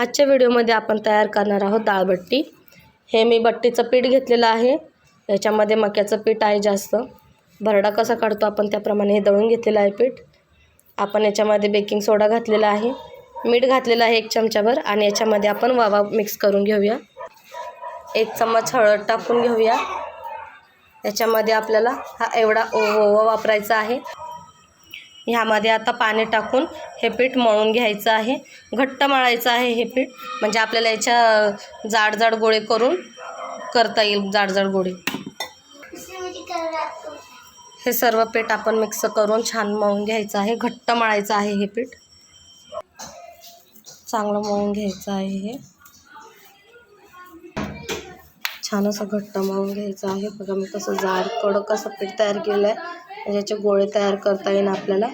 आजच्या व्हिडिओमध्ये आपण तयार करणार आहोत डाळबट्टी हे मी बट्टीचं पीठ घेतलेलं आहे. याच्यामध्ये मक्याचं पीठ आहे जास्त. भरडा कसा काढतो आपण त्याप्रमाणे हे दळून घेतलेलं आहे पीठ. आपण याच्यामध्ये बेकिंग सोडा घातलेला आहे. मीठ घातलेलं आहे एक चमचाभर आणि याच्यामध्ये आपण वावा मिक्स करून घेऊया. एक चम्मच हळद टाकून घेऊया. याच्यामध्ये आपल्याला हा एवढा ओ ओवा वापरायचा आहे. ह्यामध्ये आता पाणी टाकून हे पीठ मळून घ्यायचं आहे. घट्ट मळायचं आहे हे पीठ. म्हणजे आपल्याला याच्या जाड जाड गोळे करून करता येईल जाड जाड गोळे. हे सर्व पीठ आपण मिक्स करून छान मळून घ्यायचं आहे. घट्ट मळायचं आहे हे पीठ. चांगलं मळून घ्यायचं आहे हे. छान असं घट्ट मळून घ्यायचं आहे. बघा मी कसं जाड कडक असं पीठ तयार केलं आहे म्हणजे याचे गोळे तयार करता येईल आपल्याला.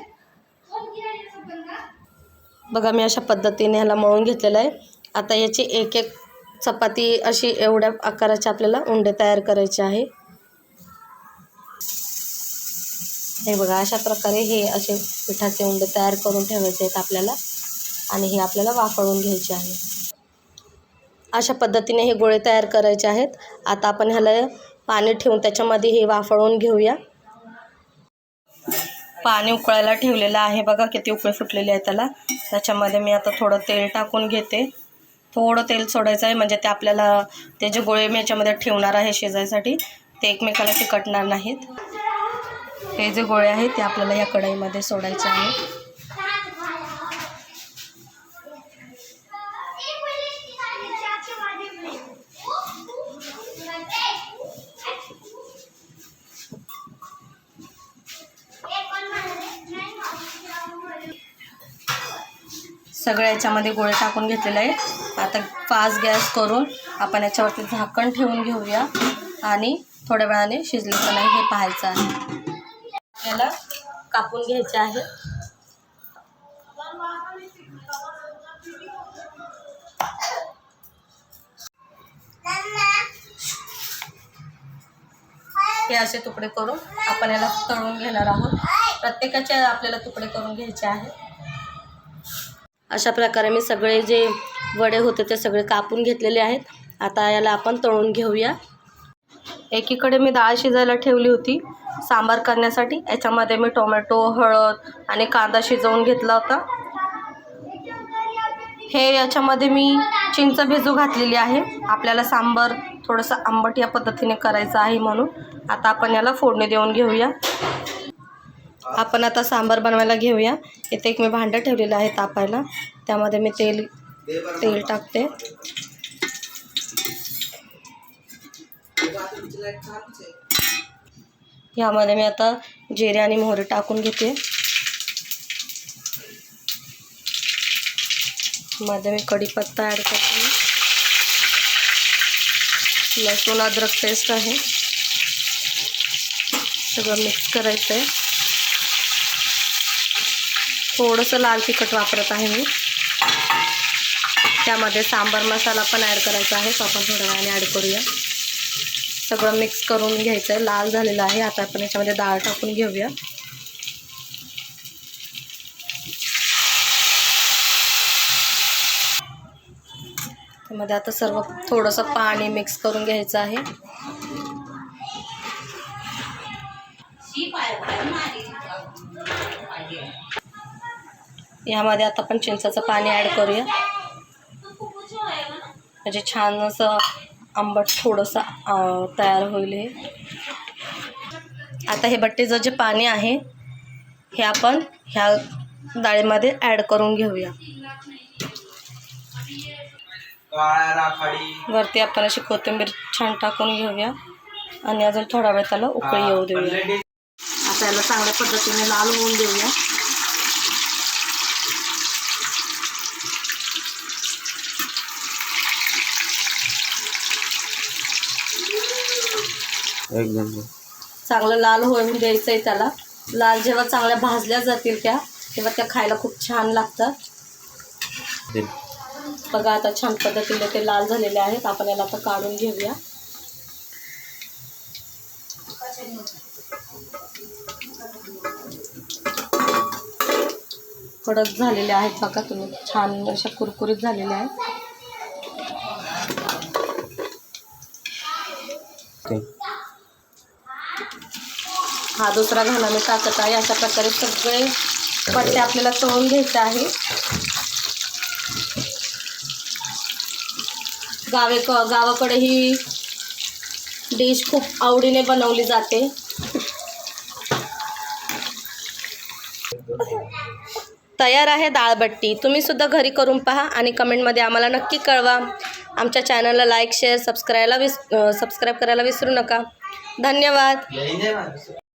बघा मी अशा पद्धतीने ह्याला मळून घेतलेलं आहे. आता याची एक एक चपाती अशी एवढ्या आकाराचे आपल्याला उंडे तयार करायचे आहे. हे बघा अशा प्रकारे हे असे पिठाचे उंडे तयार करून ठेवायचे आहेत आपल्याला आणि हे आपल्याला वाफळून घ्यायचे आहे. अशा पद्धतीने हे गोळे तयार करायचे आहेत. आता आपण ह्याला पाणी ठेवून त्याच्यामध्ये हे वाफळून घेऊया. पाणी उकळायला ठेवलेलं आहे. बघा किती उकळे फुटलेले आहे त्याला. त्याच्यामध्ये मी आता थोडं तेल टाकून घेते. थोडं तेल सोडायचं आहे म्हणजे ते आपल्याला ते जे गोळे मी याच्यामध्ये ठेवणार आहे शिजायसाठी ते एकमेकाला चिकटणार नाहीत. हे जे गोळे आहेत ते आपल्याला या कढईमध्ये सोडायचे आहेत. सगळ्या याच्यामध्ये गोळे टाकून घेतलेले आहेत आता फास्ट गॅस करून आपण याच्यावरती झाकण ठेवून घेऊया. आणि थोड्या वेळाने शिजले का नाही हे पाहायचं आहे. याला कापून घ्यायचे आहे. हे असे तुकडे करून आपण याला तळून घेणार आहोत. प्रत्येकाचे आपल्याला तुकडे करून घ्यायचे आहे अशा प्रकारे मी सगळे जे वडे होते ते सगळे कापून घेतलेले आहेत. आता याला आपण तळून घेऊया. एकीकडे मी डाळ शिजायला ठेवली होती सांबार करण्यासाठी. याच्यामध्ये मी टोमॅटो हळद आणि कांदा शिजवून घेतला होता. हे याच्यामध्ये मी चिंच भिजू घातलेली आहे. आपल्याला सांबार थोडंसं आंबट या पद्धतीने करायचं आहे म्हणून. आता आपण याला फोडणी देऊन घेऊया. आपण आता सांबार बनवायला घेऊया. इथे एक मी भांडं ठेवलेलं आहे तापायला. त्यामध्ये मी तेल तेल टाकते. ह्यामध्ये मी आता जिरे आणि मोहरी टाकून घेते. मध्ये मी कढीपत्ता ॲड करते. लसूण अद्रक पेस्ट आहे. सगळं मिक्स करायचं आहे थोडंसं लाल तिखट वापरत आहे मी. त्यामध्ये सांबार मसाला पण ॲड करायचा आहे तो आपण थोड्या वेळाने ॲड करूया. सगळं मिक्स करून घ्यायचं आहे लाल झालेलं आहे. आता आपण याच्यामध्ये डाळ टाकून घेऊया. त्यामध्ये आता सर्व थोडंसं पाणी मिक्स करून घ्यायचं आहे. यामध्ये आता आपण चिंचाचं पाणी ॲड करूया. म्हणजे छान असं आंबट थोडंसं तयार होईल हे. आता हे बट्टीचं जे पाणी आहे हे आपण ह्या डाळीमध्ये ॲड करून घेऊया. वरती आपण अशी कोथिंबीर छान टाकून घेऊया आणि अजून थोडा वेळ त्याला उकळी येऊ देऊया. आता याला चांगल्या पद्धतीने लाल होऊन देऊया. एकदम. चांगलं लाल होऊन द्यायचं आहे त्याला. लाल जेव्हा चांगल्या भाजल्या जातील त्या तेव्हा त्या खायला खूप छान लागतात. बघा आता छान पद्धतीने ते लाल झालेले आहेत. आपण याला आता काढून घेऊया. कडक झालेले आहेत बघा तुम्ही. छान अशा कुरकुरीत झालेल्या आहेत. हा दुसरा घाला मी टाकत आहे. अशा प्रकारे सगळे पट्टे आपल्याला तळून घ्यायचे आहे. गावे क गावाकडे ही डिश खूप आवडीने बनवली जाते. तयार आहे डाळबट्टी तुम्ही सुद्धा घरी करून पहा आणि कमेंटमध्ये आम्हाला नक्की कळवा. आमच्या चॅनलला लाईक शेअर सबस्क्रायला विस सबस्क्राईब करायला विसरू नका. धन्यवाद.